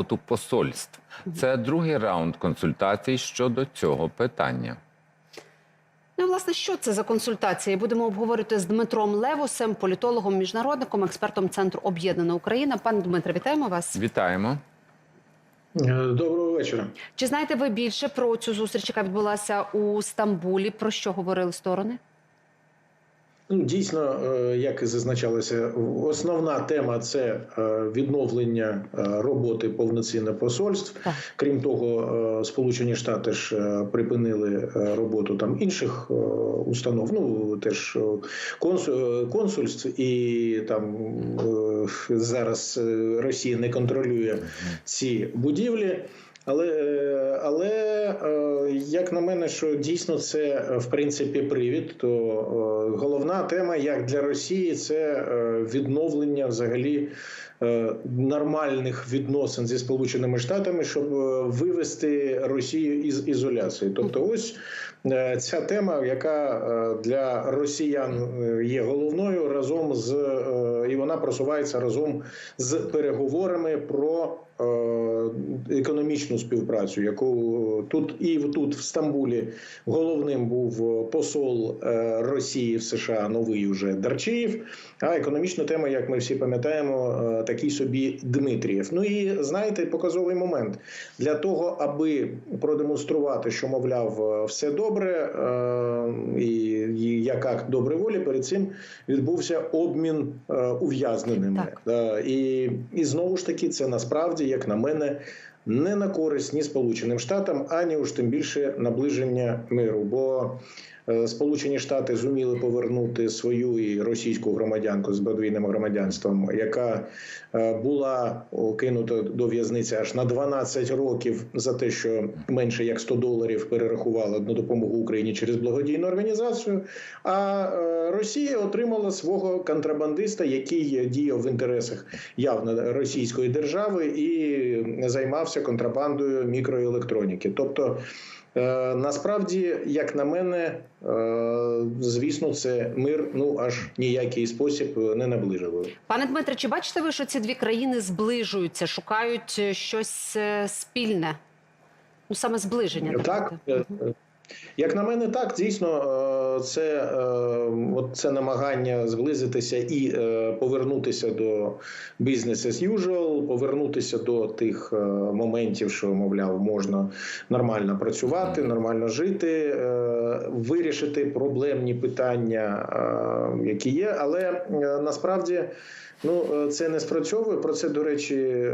роботу посольств. Це другий раунд консультацій щодо цього питання. Ну, власне, що це за консультації? Будемо обговорити з Дмитром Левусем, політологом, міжнародником, експертом Центру Об'єднана Україна. Пане Дмитре, вітаємо вас. Вітаємо. Е, Доброго вечора. Чи знаєте ви більше про цю зустріч, яка відбулася у Стамбулі? Про що говорили сторони? Ну, Дійсно, е, як і зазначалося, основна тема це е, відновлення е, роботи повноцінних посольств. Крім того, Сполучені Штати ж припинили роботу там інших установ. Ну теж консу- консульств, і там зараз Росія не контролює ці будівлі. Але, е, але е, як на мене, що дійсно це е, в принципі привід, то головна тема, як для Росії, це відновлення взагалі нормальних відносин зі Сполученими Штатами, щоб вивести Росію із ізоляції. Тобто, ось ця тема, яка для росіян є головною разом з і вона просувається разом з переговорами про. Е, Економічну співпрацю, яку тут і тут в Стамбулі головним був посол е, Росії в США, новий уже Дарчиєв. А економічна тема, як ми всі пам'ятаємо, е, такий собі Дмитрієв. Ну і знаєте, показовий момент для того, аби продемонструвати, що мовляв все добре, і як акт доброї волі, перед цим відбувся обмін е, ув'язненими. Е, І, і знову ж таки, це насправді, як на мене, не на користь ні Сполученим Штатам, ані уж тим більше наближення миру. Бо е, Сполучені Штати зуміли повернути свою і російську громадянку з подвійним громадянством, яка е, була кинута до в'язниці аж на 12 років за те, що менше як 100 доларів перерахувала на допомогу Україні через благодійну організацію. А е, Росія отримала свого контрабандиста, який діяв в інтересах явно російської держави і займався контрабандою мікроелектроніки. Тобто, е, насправді, як на мене, е, звісно, це мир ну аж ніякий спосіб не наближив. Пане Дмитре, чи бачите ви, що ці дві країни зближуються, шукають е, щось е, спільне? Ну саме зближення. Так, давайте. Як на мене, так дійсно е, це, е, це намагання зблизитися і е, повернутися до бізнес as usual, повернутися до тих моментів, що мовляв, можна нормально працювати, нормально жити, вирішити проблемні питання, які є, але насправді. Ну, це не спрацьовує. Про це, до речі,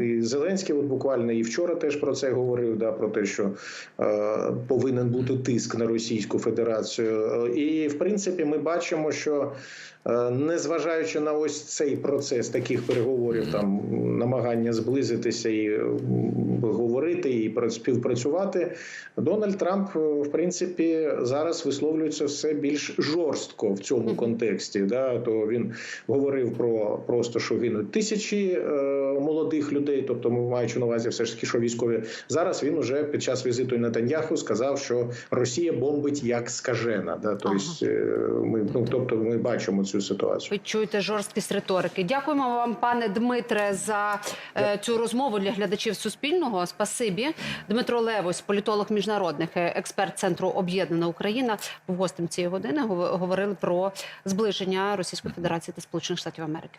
і Зеленський, от буквально і вчора теж про це говорив. Да, про те, що повинен бути тиск на Російську Федерацію. Е, І в принципі, ми бачимо, що е, незважаючи на ось цей процес таких переговорів, там намагання зблизитися і е, говорити і пра- співпрацювати, Дональд Трамп, в принципі, зараз висловлюється все більш жорстко в цьому контексті. Да, то він говорив про просто, що гинуть тисячі молодих людей, тобто ми маючи на увазі все ж таки, що військові зараз він уже під час візиту Нетаньяху сказав, що Росія бомбить як скажена. Да, тобто, е, ми ну тобто ми бачимо цю ситуацію. Ви чуєте жорсткість риторики. Дякуємо вам, пане Дмитре, за е, цю розмову для глядачів Суспільного. Спасибі. Дмитро Левось, політолог міжнародних, е, експерт Центру Об'єднана Україна, був гостем цієї години. Гов- Говорили про зближення Російської Федерації та Сполучених Штатів Америки.